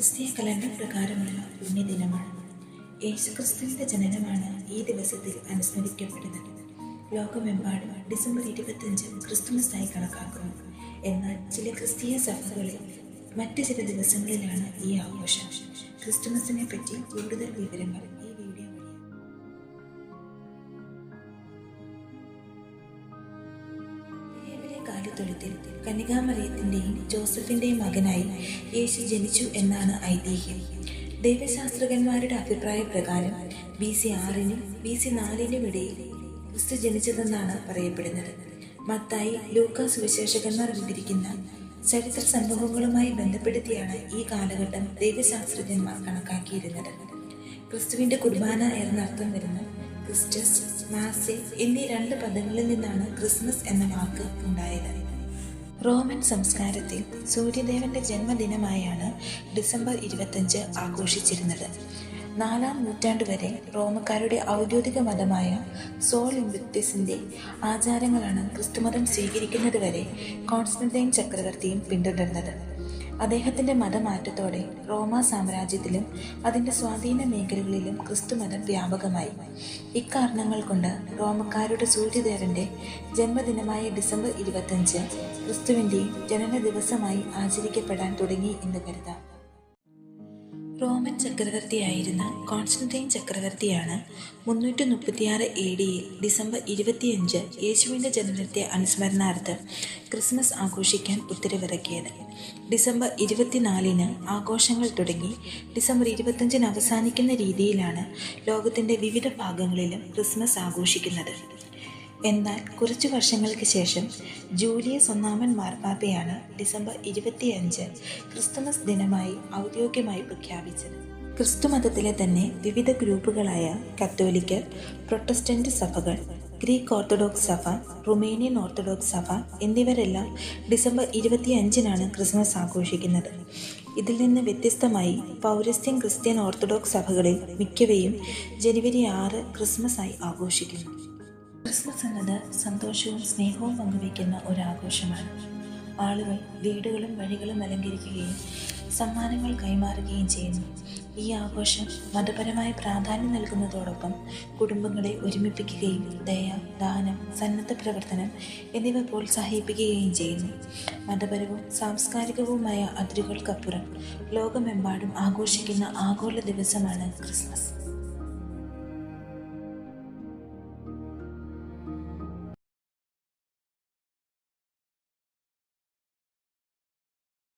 ക്രിസ്തീയ കലണ്ടർ പ്രകാരമുള്ള പുണ്യദിനമാണ്. യേശുക്രിസ്തുവിന്റെ ജനനമാണ് ഈ ദിവസത്തിൽ അനുസ്മരിക്കപ്പെടുന്നത്. ലോകമെമ്പാടും ഡിസംബർ ഇരുപത്തിയഞ്ച് ക്രിസ്തുമസായി കണക്കാക്കുന്നു. എന്നാൽ ചില ക്രിസ്തീയ സഭകളിൽ മറ്റു ചില ദിവസങ്ങളിലാണ് ഈ ആഘോഷം. ക്രിസ്തുമസിനെ പറ്റി കൂടുതൽ വിവരങ്ങൾ ഈ വീഡിയോ വഴി ലേവിലെ ജോസഫിന്റെയും മകനായി യേശു ജനിച്ചു എന്നാണ് ഐതിഹ്യം. ദൈവശാസ്ത്രജ്ഞന്മാരുടെ അഭിപ്രായ പ്രകാരം ബി സി ആറിനും ബി സി നാലിനും ഇടയിൽ ക്രിസ്തു ജനിച്ചതെന്നാണ് പറയപ്പെടുന്നത്. മത്തായി ലൂക്ക സുവിശേഷകന്മാർ വിവരിക്കുന്ന ചരിത്ര സംഭവങ്ങളുമായി ബന്ധപ്പെടുത്തിയാണ് ഈ കാലഘട്ടം ദൈവശാസ്ത്രജ്ഞന്മാർ കണക്കാക്കിയിരുന്നത്. ക്രിസ്തുവിന്റെ കുർബാന എന്നർത്ഥം വരുന്ന ക്രിസ്റ്റസ് മാസെ എന്നീ രണ്ട് പദങ്ങളിൽ നിന്നാണ് ക്രിസ്മസ് എന്ന വാക്ക് ഉണ്ടായത്. റോമൻ സംസ്കാരത്തിൽ സൂര്യദേവന്റെ ജന്മദിനമായാണ് ഡിസംബർ ഇരുപത്തഞ്ച് ആഘോഷിച്ചിരുന്നത്. നാലാം നൂറ്റാണ്ട് വരെ റോമക്കാരുടെ ഔദ്യോഗിക മതമായ സോൾ ഇംബിക്ടിസിന്റെ ആചാരങ്ങളാണ് ക്രിസ്തുമതം സ്വീകരിക്കുന്നത് വരെ കോൺസ്റ്റന്റൈൻ ചക്രവർത്തിയും പിന്തുടർന്നത്. അദ്ദേഹത്തിന്റെ മതമാറ്റത്തോടെ റോമ സാമ്രാജ്യത്തിലും അതിന്റെ സ്വാധീന മേഖലകളിലും ക്രിസ്തുമതം വ്യാപകമായി. ഇക്കാരണങ്ങൾ കൊണ്ട് റോമക്കാരുടെ സൂര്യദേവന്റെ ജന്മദിനമായ ഡിസംബർ ഇരുപത്തഞ്ച് ക്രിസ്തുവിന്റെയും ജനന ദിവസമായി ആചരിക്കപ്പെടാൻ തുടങ്ങി എന്ന് കരുതാം. റോമൻ ചക്രവർത്തിയായിരുന്ന കോൺസ്റ്റന്റൈൻ ചക്രവർത്തിയാണ് മുന്നൂറ്റി മുപ്പത്തിയാറ് എ ഡിയിൽ ഡിസംബർ ഇരുപത്തിയഞ്ച് യേശുവിന്റെ ജനനത്തെ അനുസ്മരണാർത്ഥം ക്രിസ്മസ് ആഘോഷിക്കാൻ ഉത്തരവിറക്കിയത്. ഡിസംബർ ഇരുപത്തിനാലിന് ആഘോഷങ്ങൾ തുടങ്ങി. ഡിസംബർ ഇരുപത്തഞ്ചിന് അവസാനിക്കുന്ന രീതിയിലാണ് ലോകത്തിന്റെ വിവിധ ഭാഗങ്ങളിലും ക്രിസ്മസ് ആഘോഷിക്കുന്നത്. എന്നാൽ കുറച്ചു വർഷങ്ങൾക്ക് ശേഷം ജൂലിയസ് ഒന്നാമൻ മാർപ്പാപ്പയാണ് ഡിസംബർ ഇരുപത്തിയഞ്ച് ക്രിസ്തുമസ് ദിനമായി ഔദ്യോഗികമായി പ്രഖ്യാപിച്ചത്. ക്രിസ്തുമതത്തിലെ തന്നെ വിവിധ ഗ്രൂപ്പുകളായ കത്തോലിക്കർ പ്രൊട്ടസ്റ്റന്റ് സഭകൾ ഗ്രീക്ക് ഓർത്തഡോക്സ് സഭ റുമേനിയൻ ഓർത്തഡോക്സ് സഭ എന്നിവരെല്ലാം ഡിസംബർ ഇരുപത്തിയഞ്ചിനാണ് ക്രിസ്മസ് ആഘോഷിക്കുന്നത്. ഇതിൽ നിന്ന് വ്യത്യസ്തമായി പൗരസ്ത്യൻ ക്രിസ്ത്യൻ ഓർത്തഡോക്സ് സഭകളിൽ മിക്കവയും ജനുവരി ആറ് ക്രിസ്മസ് ആയി ആഘോഷിക്കുന്നു. ക്രിസ്മസ് എന്നത് സന്തോഷവും സ്നേഹവും പങ്കുവയ്ക്കുന്ന ഒരു ആഘോഷമാണ് ആളുകൾ വീടുകളും വഴികളും അലങ്കരിക്കുകയും സമ്മാനങ്ങൾ കൈമാറുകയും ചെയ്യുന്നു. ഈ ആഘോഷം മതപരമായ പ്രാധാന്യം നൽകുന്നതോടൊപ്പം കുടുംബങ്ങളെ ഒരുമിപ്പിക്കുകയും ദയ ദാനം സന്നദ്ധ പ്രവർത്തനം എന്നിവ പ്രോത്സാഹിപ്പിക്കുകയും ചെയ്യുന്നു. മതപരവും സാംസ്കാരികവുമായ അതിരുകൾക്കപ്പുറം ലോകമെമ്പാടും ആഘോഷിക്കുന്ന ആഗോള ദിവസമാണ് ക്രിസ്മസ്.